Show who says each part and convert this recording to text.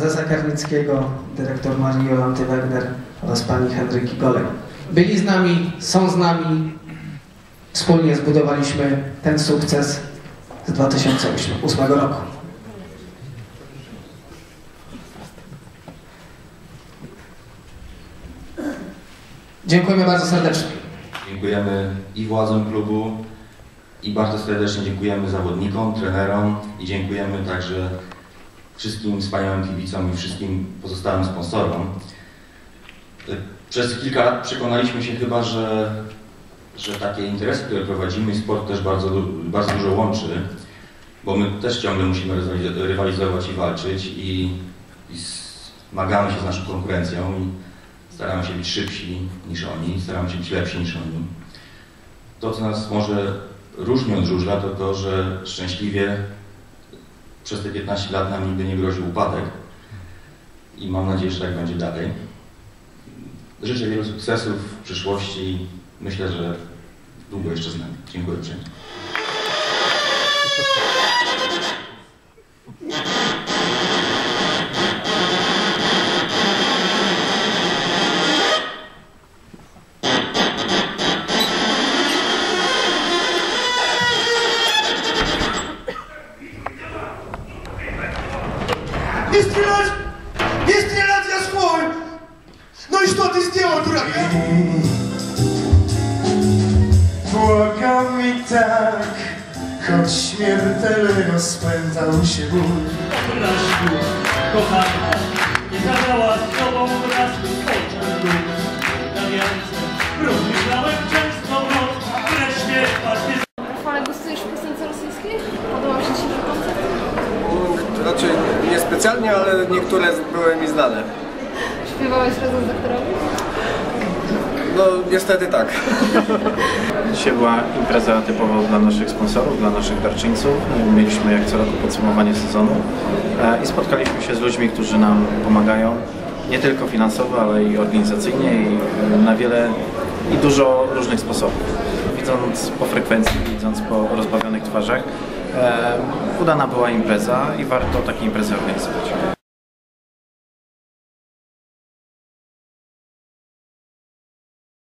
Speaker 1: prezesa Karnickiego, dyrektor Marii Jolanty Wegner oraz pani Henryki Golej. Byli z nami, są z nami. Wspólnie zbudowaliśmy ten sukces z 2008 roku. Dziękujemy bardzo serdecznie.
Speaker 2: Dziękujemy i władzom klubu, i bardzo serdecznie dziękujemy zawodnikom, trenerom i dziękujemy także wszystkim wspaniałym kibicom i wszystkim pozostałym sponsorom. Przez kilka lat przekonaliśmy się chyba, że, że takie interesy, które prowadzimy, i sport też bardzo, bardzo dużo łączy, bo my też ciągle musimy rywaliz- rywalizować i walczyć i, i zmagamy się z naszą konkurencją i staramy się być szybsi niż oni, staramy się być lepsi niż oni. To, co nas może różni od żużla, to to, że szczęśliwie przez te 15 lat nam nigdy nie groził upadek i mam nadzieję, że tak będzie dalej. Życzę wielu sukcesów w przyszłości. Myślę, że długo jeszcze z nami. Dziękuję uprzejmie.
Speaker 3: Nie strzelać! Nie strzelać, ja schłoń! No i co ty zdjęła, durawie? Błagam mi tak, choć śmiertelnie rozpętał się ból.
Speaker 4: Kocham. Niespecjalnie, ale niektóre były mi znane.
Speaker 5: Śpiewałeś razem z doktorami?
Speaker 4: No niestety tak.
Speaker 6: Dzisiaj była impreza typowo dla naszych sponsorów, dla naszych darczyńców. Mieliśmy jak co roku podsumowanie sezonu e, i spotkaliśmy się z ludźmi, którzy nam pomagają nie tylko finansowo, ale i organizacyjnie i na wiele i dużo różnych sposobów. Widząc po frekwencji, widząc po rozbawionych twarzach, e, udana była impreza i warto takie imprezy organizować.